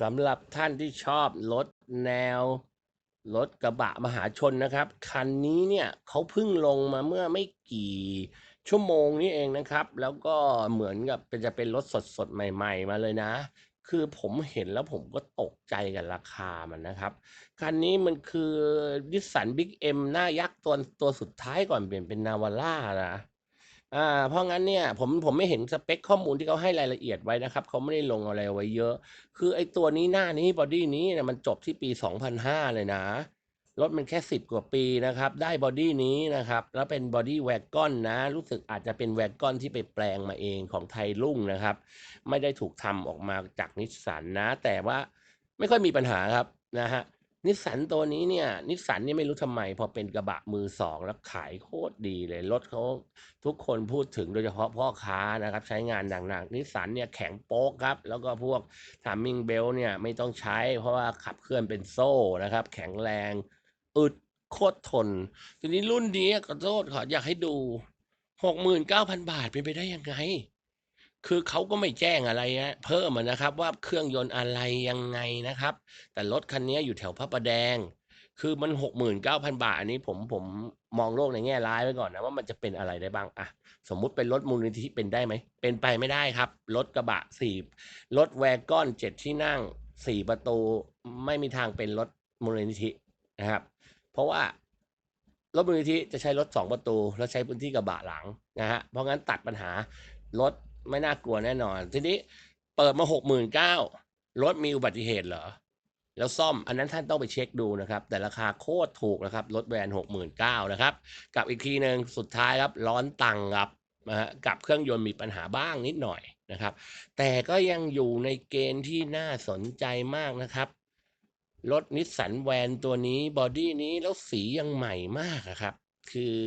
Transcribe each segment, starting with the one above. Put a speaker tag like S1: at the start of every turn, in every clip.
S1: สำหรับท่านที่ชอบรถแนวรถกระบะมหาชนนะครับ คันนี้เนี่ยเขาเพิ่งลงมาเมื่อไม่กี่ชั่วโมงนี้เองนะครับ แล้วก็เหมือนกับเป็นจะเป็นรถสดสดๆใหม่ ๆ มาเลยนะ คือผมเห็นแล้วผมก็ตกใจกับราคามันนะครับ คันนี้มันคือดิสสันบิ๊กเอ็มหน้ายักษ์ตัวตัวสุดท้ายก่อนเปลี่ยนเป็นนาวาร่านะ อ่าเพราะงั้นเนี่ยผมผมไม่เห็นสเปคข้อมูลที่เขาให้รายละเอียดไว้นะครับเขาไม่ได้ลงอะไรไว้เยอะ คือไอ้ตัวนี้หน้านี้บอดี้นี้เนี่ยมันจบที่ปี 2005 เลยนะรถมันแค่ 10 กว่าปีนะครับ ได้บอดี้นี้นะครับ แล้วเป็นบอดี้แวกอนนะ รู้สึกอาจจะเป็นแวกกอนที่ไปแปลงมาเองของไทยรุ่งนะครับ ไม่ได้ถูกทำออกมาจากนิสสันนะ แต่ว่าไม่ค่อยมีปัญหาครับนะฮะ นิสสันตัวนี้เนี่ย นิสสันเนี่ยไม่รู้ทำไม พอเป็นกระบะมือสองแล้วขายโคตรดีเลยรถเขาทุกคนพูดถึงโดยเฉพาะพ่อค้านะครับ ใช้งานหนักๆนิสสันเนี่ยแข็งโป๊กครับ แล้วก็พวกทามมิ่งเบลเนี่ยไม่ต้องใช้ เพราะว่าขับเคลื่อนเป็นโซ่นะครับ แข็งแรงอึดโคตรทน ทีนี้รุ่นนี้ขอโทษขออยากให้ดูหกหมื่นเก้าพันบาทเป็นไปได้ยังไง คือเขาก็ไม่แจ้งอะไรนะเพิ่มนะครับว่าเครื่องยนต์อะไรยังไงนะครับ แต่รถคันนี้อยู่แถวพระประแดง คือมันหกหมื่นเก้าพันบาท อันนี้ผมผมมองโลกในแง่ร้ายไว้ก่อนนะว่ามันจะเป็นอะไรได้บ้างอะสมมุติเป็นรถมูลนิธิเป็นได้ไหม เป็นไปไม่ได้ครับ รถกระบะสี่รถแวกอนเจ็ดที่นั่งสี่ประตูไม่มีทางเป็นรถมูลนิธินะครับ เพราะว่ารถมูลนิธิจะใช้รถสองประตู แล้วใช้พื้นที่กระบะหลังนะฮะเพราะงั้นตัดปัญหารถ ไม่น่ากลัวแน่นอน ทีนี้เปิดมาหกหมื่นเก้ารถมีอุบัติเหตุเหรอ แล้วซ่อมอันนั้นท่านต้องไปเช็คดูนะครับ แต่ราคาโคตรถูกนะครับ รถแวนหกหมื่นเก้านะครับ กับอีกทีหนึ่งสุดท้ายครับร้อนตังค์ครับนะฮะกับเครื่องยนต์มีปัญหาบ้างนิดหน่อยนะครับ แต่ก็ยังอยู่ในเกณฑ์ที่น่าสนใจมากนะครับรถนิสสันแวนตัวนี้บอดี้นี้แล้วสียังใหม่มากครับ คือ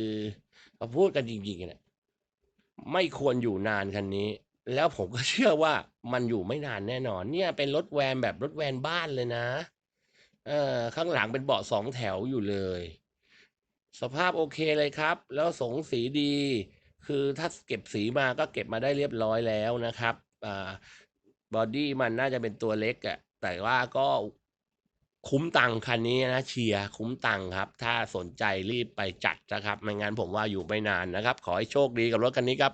S1: เราพูดกันจริงๆเนี่ย ไม่ควรอยู่นานคันนี้ แล้วผมก็เชื่อว่ามันอยู่ไม่นานแน่นอน เนี่ยเป็นรถแวนแบบรถแวนบ้านเลยนะเออข้างหลังเป็นเบาะสองแถวอยู่เลย สภาพโอเคเลยครับ แล้วสงสีดี คือถ้าเก็บสีมาก็เก็บมาได้เรียบร้อยแล้วนะครับอ่าบอดี้มันน่าจะเป็นตัวเล็กอะ่ะแต่ว่าก็ คุ้มตังคันนี้นะเชียร์คุ้มตังครับ ถ้าสนใจรีบไปจัดนะครับ ไม่งั้นผมว่าอยู่ไม่นานนะครับ ขอให้โชคดีกับรถคันนี้ครับ